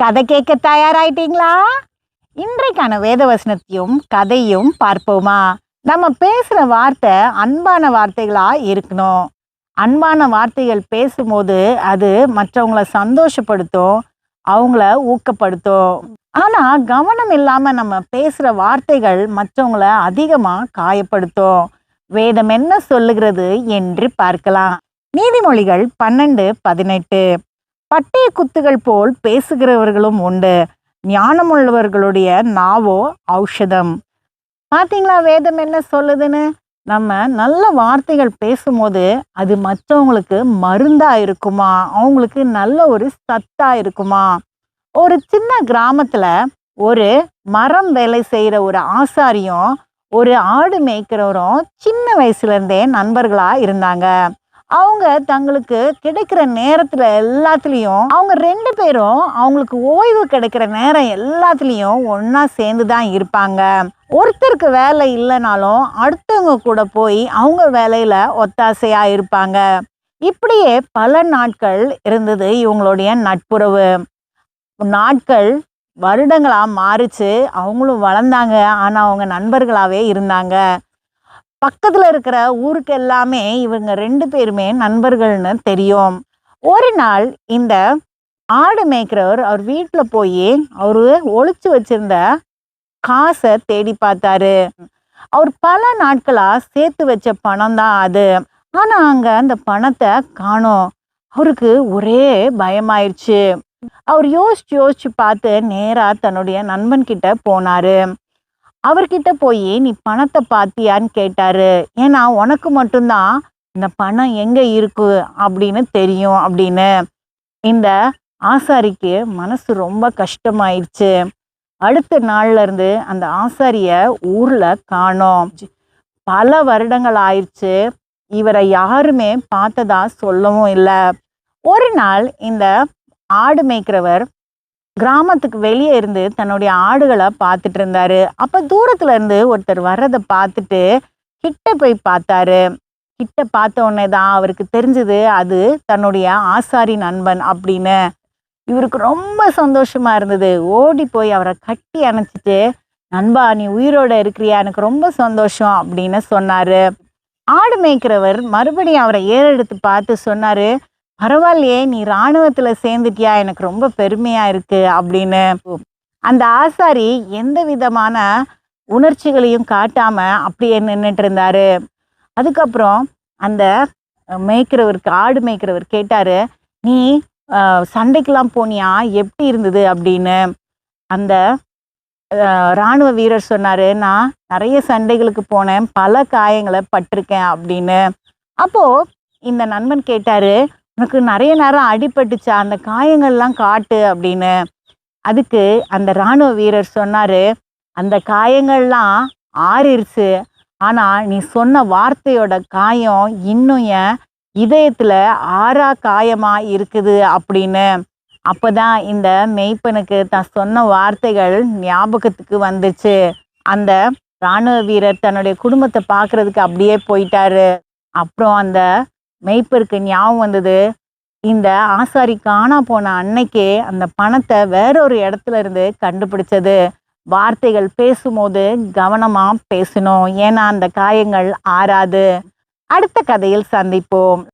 கதை கேட்க தயாராயிட்டீங்களா? இன்றைக்கான வேத வசனத்தையும் கதையும் பார்ப்போமா? நம்ம பேசுகிற வார்த்தை அன்பான வார்த்தைகளா இருக்கணும். அன்பான வார்த்தைகள் பேசும்போது அது மற்றவங்கள சந்தோஷப்படுத்தும் அவங்கள ஊக்கப்படுத்தும். ஆனால் கவனம் இல்லாமல் நம்ம பேசுகிற வார்த்தைகள் மற்றவங்கள அதிகமாக காயப்படுத்தும். வேதம் என்ன சொல்லுகிறது என்று பார்க்கலாம். நீதிமொழிகள் பன்னெண்டு பதினெட்டு. பட்டய குத்துகள் போல் பேசுகிறவர்களும் உண்டு. ஞானமுள்ளவர்களுடைய நாவோ ஔஷதம். பார்த்தீங்களா வேதம் என்ன சொல்லுதுன்னு? நம்ம நல்ல வார்த்தைகள் பேசும்போது அது மற்றவங்களுக்கு மருந்தாக இருக்குமா? அவங்களுக்கு நல்ல ஒரு சத்தாக இருக்குமா? ஒரு சின்ன கிராமத்தில் ஒரு மரம் வேலை செய்கிற ஒரு ஆசாரியும் ஒரு ஆடு மேய்க்கிறவரும் சின்ன வயசுலேருந்தே நண்பர்களாக இருந்தாங்க. அவங்க தங்களுக்கு கிடைக்கிற நேரத்துல எல்லாத்துலேயும் அவங்க ரெண்டு பேரும் அவங்களுக்கு ஓய்வு கிடைக்கிற நேரம் எல்லாத்துலேயும் ஒன்றா சேர்ந்து தான் இருப்பாங்க. ஒருத்தருக்கு வேலை இல்லைனாலும் அடுத்தவங்க கூட போய் அவங்க வேலையில ஒத்தாசையா இருப்பாங்க. இப்படியே பல நாட்கள் இருந்தது இவங்களுடைய நட்புறவு. நாட்கள் வருடங்களா மாறிச்சு. அவங்களும் வளர்ந்தாங்க. ஆனா அவங்க நண்பர்களாவே இருந்தாங்க. பக்கத்தில் இருக்கிற ஊருக்கு எல்லாமே இவங்க ரெண்டு பேருமே நண்பர்கள்னு தெரியும். ஒரு நாள் இந்த ஆடு மேய்க்கிறவர் அவர் வீட்டில் போய் அவரு ஒழிச்சு வச்சிருந்த காசை தேடி பார்த்தாரு. அவர் பல நாட்களாக சேர்த்து வச்ச பணம் தான் அது. ஆனால் அங்கே அந்த பணத்தை காணோம். அவருக்கு ஒரே பயமாயிருச்சு. அவர் யோசிச்சு யோசிச்சு பார்த்து நேராக தன்னுடைய நண்பன்கிட்ட போனாரு. அவர்கிட்ட போய் நீ பணத்தை பார்த்தியான்னு கேட்டாரு. ஏன்னா உனக்கு மட்டும்தான் இந்த பணம் எங்க இருக்கு அப்படின்னு தெரியும் அப்படின்னு. இந்த ஆசாரிக்கு மனசு ரொம்ப கஷ்டமாயிடுச்சு அடுத்த நாள்ல இருந்து அந்த ஆசாரிய ஊர்ல காணோம். பல வருடங்கள் ஆயிடுச்சு இவரை யாருமே பார்த்ததா சொல்லவும் இல்லை. ஒரு நாள் இந்த ஆடு மேய்க்கிறவர் கிராமத்துக்கு வெளியே இருந்து தன்னுடைய ஆடுகளை பார்த்துட்டு இருந்தாரு. அப்ப தூரத்துல இருந்து ஒருத்தர் வர்றதை பார்த்துட்டு கிட்ட போய் பார்த்தாரு. கிட்ட பார்த்த உடனே தான் அவருக்கு தெரிஞ்சது அது தன்னுடைய ஆசாரி நண்பன் அப்படின்னு. இவருக்கு ரொம்ப சந்தோஷமா இருந்தது. ஓடி போய் அவரை கட்டி அணைச்சிட்டு நண்பா நீ உயிரோட இருக்கிறியா? எனக்கு ரொம்ப சந்தோஷம் அப்படின்னு சொன்னாரு. ஆடு மேய்க்கிறவர் மறுபடியும் அவரை ஏறெடுத்து பார்த்து சொன்னாரு பரவாயில்லையே நீ ராணுவத்தில் சேர்ந்துட்டியா? எனக்கு ரொம்ப பெருமையாக இருக்குது அப்படின்னு. அந்த ஆசாரி எந்த விதமான உணர்ச்சிகளையும் காட்டாமல் அப்படியே நின்றுட்டு இருந்தாரு. அதுக்கப்புறம் அந்த மேய்க்கிறவருக்கு ஆடு மேய்க்கிறவர் கேட்டார் நீ சண்டைக்கெலாம் போனியா? எப்படி இருந்தது? அப்படின்னு. அந்த ராணுவ வீரர் சொன்னாரு நான் நிறைய சண்டைகளுக்கு போனேன் பல காயங்களை பட்டிருக்கேன் அப்படின்னு. அப்போ இந்த நண்பன் கேட்டாரு எனக்கு நிறைய நேரம் அடிபட்டுச்சா? அந்த காயங்கள்லாம் காட்டு அப்படின்னு. அதுக்கு அந்த ராணுவ வீரர் சொன்னார் அந்த காயங்கள்லாம் ஆறிருச்சு. ஆனால் நீ சொன்ன வார்த்தையோட காயம் இன்னும் என் இதயத்தில் ஆறா காயமாக இருக்குது அப்படின்னு. அப்போ தான் இந்த மெய்ப்பனுக்கு தான் சொன்ன வார்த்தைகள் ஞாபகத்துக்கு வந்துச்சு. அந்த ராணுவ வீரர் தன்னுடைய குடும்பத்தை பார்க்குறதுக்கு அப்படியே போயிட்டாரு. அப்புறம் அந்த மெய்ப்பருக்கு ஞாபகம் வந்தது. இந்த ஆசாரி காணா போன அன்னைக்கே அந்த பணத்தை வேறொரு இடத்துல இருந்து கண்டுபிடிச்சது. வார்த்தைகள் பேசும்போது கவனமா பேசணும். ஏன்னா அந்த காயங்கள் ஆறாது. அடுத்த கதையில் சந்திப்போம்.